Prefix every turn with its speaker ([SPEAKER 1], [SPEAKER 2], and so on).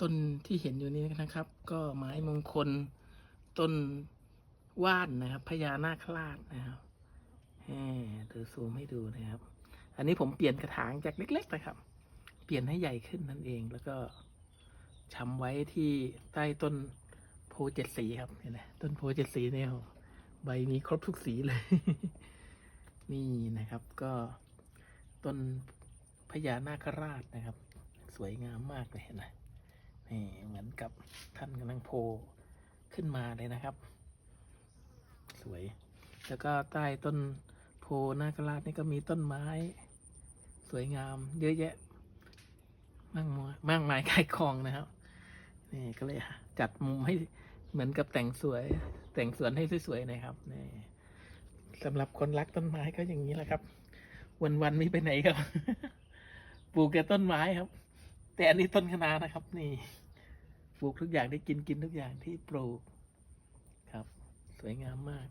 [SPEAKER 1] ต้นที่เห็นอยู่นี้นะครับ ก็ไม้มงคลต้นว่านนะครับพญานาคราชนะครับแหมเดี๋ยวซูมให้ดูนะครับ อันนี้ผมเปลี่ยนกระถางจากเล็ก ๆ นะครับ เปลี่ยนให้ใหญ่ขึ้นนั่นเองแล้วก็ชำไว้ที่ใต้ต้นโพเจ็ดสีครับเห็นไหมต้นโพเจ็ดสีเนี่ยใบมีครบทุกสีเลย นี่นะครับ ก็ต้นพญานาคราชนะครับ สวยงามมากเลยเห็นไหม นี่เหมือนกับท่านกำลังโผล่ขึ้นมาเลยนะครับ สวย แล้วก็ใต้ต้นโพนาคราชนี่ก็มีต้นไม้ สวยงาม เยอะแยะมากมายมากมายกายกองนะครับ นี่ก็เลยจัดมุมให้เหมือนกับแต่งสวย แต่งสวนให้สวยๆนะครับนี่สำหรับคนรักต้นไม้ก็อย่างนี้แหละครับ วันๆไม่ไปไหนครับ ปลูกแต่ต้นไม้ครับ แต่อันนี้ต้นคะนานะครับ นี่ปลูกทุกอย่างได้กินกินทุกอย่างที่ปลูกครับ สวยงามมาก